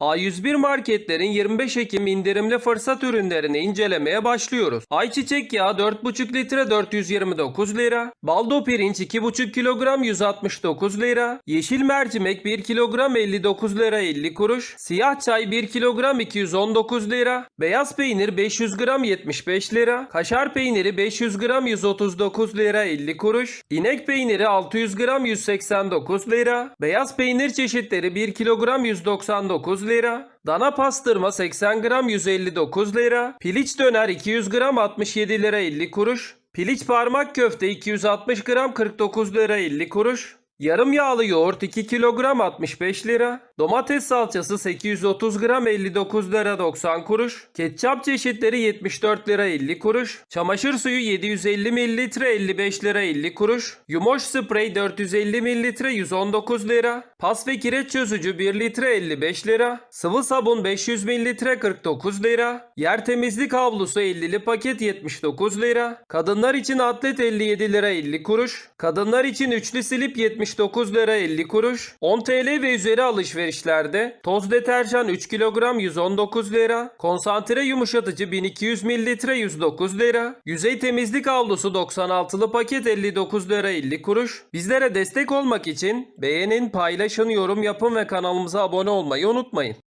A101 marketlerin 25 Ekim indirimli fırsat ürünlerini incelemeye başlıyoruz. Ayçiçek yağı 4,5 litre 429 lira. Baldo pirinç 2,5 kilogram 169 lira. Yeşil mercimek 1 kilogram 59 lira 50 kuruş. Siyah çay 1 kilogram 219 lira. Beyaz peynir 500 gram 75 lira. Kaşar peyniri 500 gram 139 lira 50 kuruş. İnek peyniri 600 gram 189 lira. Beyaz peynir çeşitleri 1 kilogram 199 lira. Dana pastırma 80 gram 159 lira. Piliç döner 200 gram 67 lira 50 kuruş. Piliç parmak köfte 260 gram 49 lira 50 kuruş. Yarım yağlı yoğurt 2 kilogram 65 lira. Domates salçası 830 gram 59 lira 90 kuruş. Ketçap çeşitleri 74 lira 50 kuruş. Çamaşır suyu 750 mililitre 55 lira 50 kuruş. Yumoş sprey 450 mililitre 119 lira. Pas ve kireç çözücü 1 litre 55 lira. Sıvı sabun 500 mililitre 49 lira. Yer temizlik havlusu 50'li paket 79 lira. Kadınlar için atlet 57 lira 50 kuruş. Kadınlar için üçlü silip 79 lira 50 kuruş. 10 TL ve üzeri alışverişlerde toz deterjan 3 kilogram 119 lira. Konsantre yumuşatıcı 1200 mililitre 109 lira. Yüzey temizlik havlusu 96'lı paket 59 lira 50 kuruş. Bizlere destek olmak için beğenin, paylaşın, yorum yapın ve kanalımıza abone olmayı unutmayın.